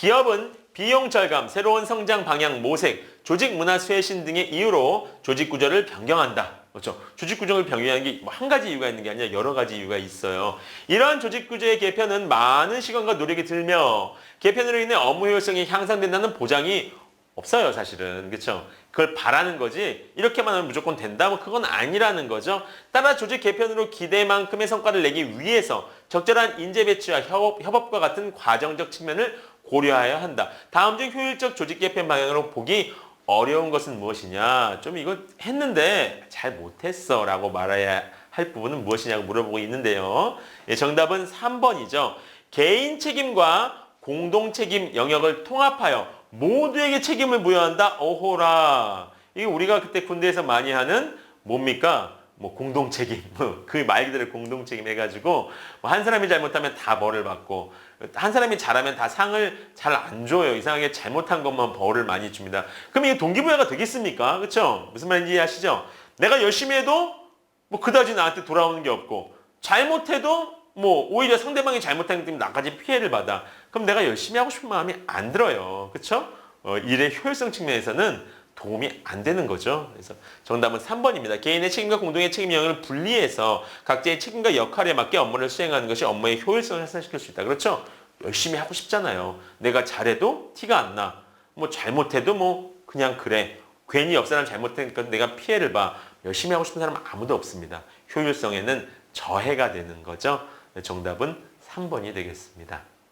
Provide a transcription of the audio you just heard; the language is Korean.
기업은 비용 절감, 새로운 성장 방향 모색, 조직 문화 쇄신 등의 이유로 조직 구조를 변경한다. 그렇죠. 조직 구조를 변경하는 게뭐한 가지 이유가 있는 게 아니라 여러 가지 이유가 있어요. 이러한 조직 구조의 개편은 많은 시간과 노력이 들며 개편으로 인해 업무 효율성이 향상된다는 보장이 없어요, 사실은. 그렇죠? 그걸 바라는 거지. 이렇게만 하면 무조건 된다? 뭐 그건 아니라는 거죠. 따라 조직 개편으로 기대만큼의 성과를 내기 위해서 적절한 인재 배치와 협업, 협업과 같은 과정적 측면을 고려해야 한다. 다음 중 효율적 조직 개편 방향으로 보기 어려운 것은 무엇이냐? 좀 이거 했는데 잘 못했어 라고 말해야 할 부분은 무엇이냐고 물어보고 있는데요. 예, 정답은 3번이죠. 개인 책임과 공동 책임 영역을 통합하여 모두에게 책임을 부여한다. 오호라. 이게 우리가 그때 군대에서 많이 하는 뭡니까? 뭐 공동 책임. 그 말 그대로 공동 책임 해가지고 뭐한 사람이 잘못하면 다 벌을 받고 한 사람이 잘하면 다 상을 잘 안 줘요. 이상하게 잘못한 것만 벌을 많이 줍니다. 그럼 이게 동기부여가 되겠습니까? 그렇죠? 무슨 말인지 이해하시죠? 내가 열심히 해도 뭐 그다지 나한테 돌아오는 게 없고 잘못해도 뭐 오히려 상대방이 잘못한 것 때문에 나까지 피해를 받아. 그럼 내가 열심히 하고 싶은 마음이 안 들어요. 그렇죠? 어, 일의 효율성 측면에서는 도움이 안 되는 거죠. 그래서 정답은 3번입니다. 개인의 책임과 공동의 책임 영역을 분리해서 각자의 책임과 역할에 맞게 업무를 수행하는 것이 업무의 효율성을 향상시킬 수 있다. 그렇죠? 열심히 하고 싶잖아요. 내가 잘해도 티가 안 나. 뭐 잘못해도 뭐 그냥 그래. 괜히 옆 사람 잘못하니까 내가 피해를 봐. 열심히 하고 싶은 사람은 아무도 없습니다. 효율성에는 저해가 되는 거죠. 네, 정답은 3번이 되겠습니다.